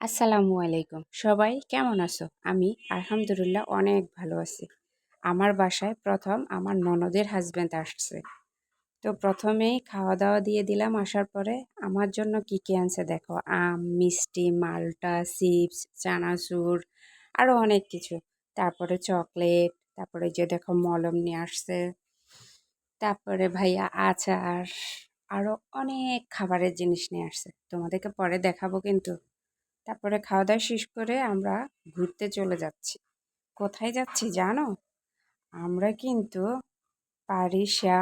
আসসালামু আলাইকুম। সবাই কেমন আছো? আমি আলহামদুলিল্লাহ অনেক ভালো আছি। আমার বাসায় প্রথম আমার ননদের হাজব্যান্ড আসছে। তো প্রথমেই খাওয়া দাওয়া দিয়ে দিলাম, আসার পরে আমার জন্য কী কী আনছে দেখো। আম, মিষ্টি, মালটা চিপস চানাচুর আরও অনেক কিছু। তারপরে চকলেট তারপরে যে দেখো মলম নিয়ে আসছে। তারপরে ভাইয়া আচার আরও অনেক খাবারের জিনিস নিয়ে আসছে। তোমাদেরকে পরে দেখাবো কিন্তু। তারপরে খাওয়া দাওয়া শেষ করে আমরা ঘুরতে চলে যাচ্ছি। কোথায় যাচ্ছি জানো? আমরা কিন্তু পারিসা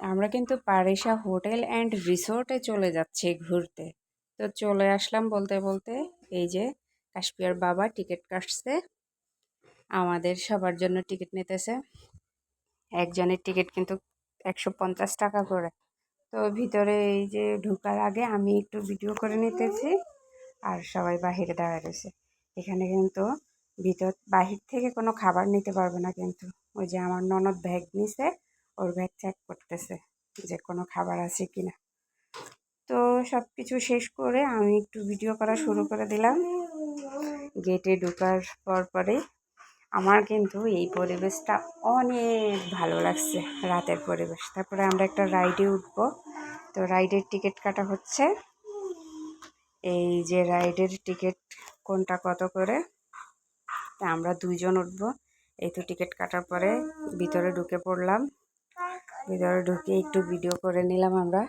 আমরা কিন্তু পারিসা হোটেল অ্যান্ড রিসোর্টে চলে যাচ্ছি ঘুরতে। তো চলে আসলাম বলতে বলতে এই যে কাশ্মীর বাবা টিকিট কাটছে। আমাদের সবার জন্য টিকিট নিতেছে। একজনের টিকিট কিন্তু একশো পঞ্চাশ টাকা করে। তো ভিতরে এই যে ঢোকার আগে আমি একটু ভিডিও করে নিতেছি। আর সবাই বাহিরে দাঁড়ায় রয়েছে। এখানে কিন্তু ভিতর, বাহির থেকে কোনো খাবার নিতে পারবে না কিন্তু। ওই যে আমার ননদ ব্যাগ নিছে, ওর ব্যাগ চেক করতেছে যে কোনো খাবার আছে কি না তো সব কিছু শেষ করে আমি একটু ভিডিও করা শুরু করে দিলাম। গেটে ঢোকার পর পরে আমার কিন্তু এই পরিবেশটা অনেক ভালো লাগছে রাতের পরিবেশ। তারপরে আমরা একটা রাইডে উঠবো। তো রাইডের টিকিট কাটা হচ্ছে। এই যে রাইডের টিকিট কোনটা কত করে? তা আমরা দুইজন উঠবো। এই তো টিকিট কাটার পরে ভিতরে ঢুকে পড়লাম। ভিতরে ঢুকে একটু ভিডিও করে নিলাম আমরা।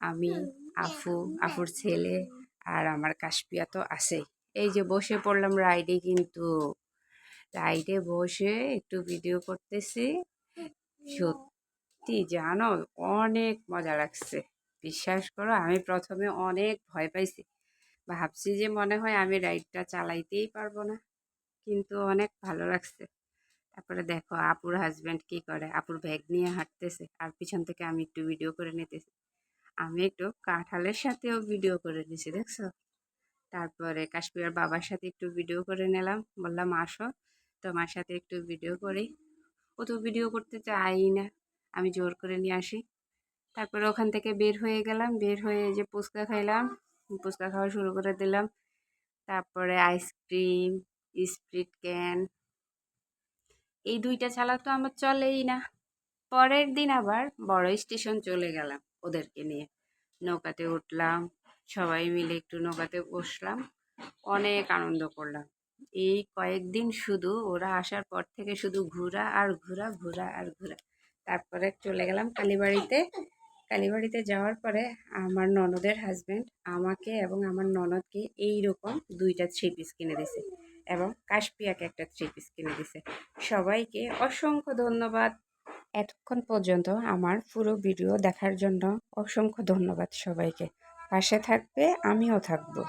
আমি, আফু, আফুর ছেলে আর আমার কাশপিয়া তো আছেই। এই যে বসে পড়লাম রাইডে কিন্তু। রাইডে বসে একটু ভিডিও করতেছি। সত্যি জানো, অনেক মজা লাগছে। বিশ্বাস করো, আমি প্রথমে অনেক ভয় পাইছি। ভাবছি যে মনে হয় আমি রাইডটা চালাইতেই পারব না, কিন্তু অনেক ভালো লাগছে। তারপরে দেখো, আপুর হাজব্যান্ড কি করে? আপুর ব্যাগ নিয়ে হাঁটতেছে, আর পিছন থেকে আমি একটু ভিডিও করে নিতেছি। আমি একটু কাঁঠালের সাথেও ভিডিও করে নিছি, দেখছ? তারপরে কাশ্মীর বাবার সাথে একটু ভিডিও করে নিলাম। বললাম, আসো। তোমার সাথে একটু ভিডিও করি। ও তো ভিডিও করতে চাই না। আমি জোর করে নিয়ে আসি। তারপরে ওখান থেকে বের হয়ে গেলাম। বের হয়ে যে ফুচকা খাইলাম। ফুচকা খাওয়া শুরু করে দিলাম। তারপরে আইসক্রিম স্প্রিট ক্যান এই দুইটা ছাড়া তো আমার চলেই না। পরের দিন আবার বড় স্টেশন চলে গেলাম ওদেরকে নিয়ে। নৌকাতে উঠলাম। সবাই মিলে একটু নৌকাতে বসলাম। অনেক আনন্দ করলাম। এই কয়েকদিন শুধু ওরা আসার পর থেকে শুধু ঘোরা আর ঘোরা ঘোরা আর ঘোরা। তারপরে চলে গেলাম কালীবাড়িতে। কালীবাড়িতে যাওয়ার পরে আমার ননদের হাজব্যান্ড আমাকে এবং আমার ননদকে এই রকম দুইটা থ্রি পিস কিনে দিছে এবং কাশপিয়াকে একটা থ্রি পিস কিনে দিছে। সবাইকে অসংখ্য ধন্যবাদ। এতক্ষণ পর্যন্ত আমার পুরো ভিডিও দেখার জন্য অসংখ্য ধন্যবাদ সবাইকে। পাশে থাকবে, আমিও থাকব।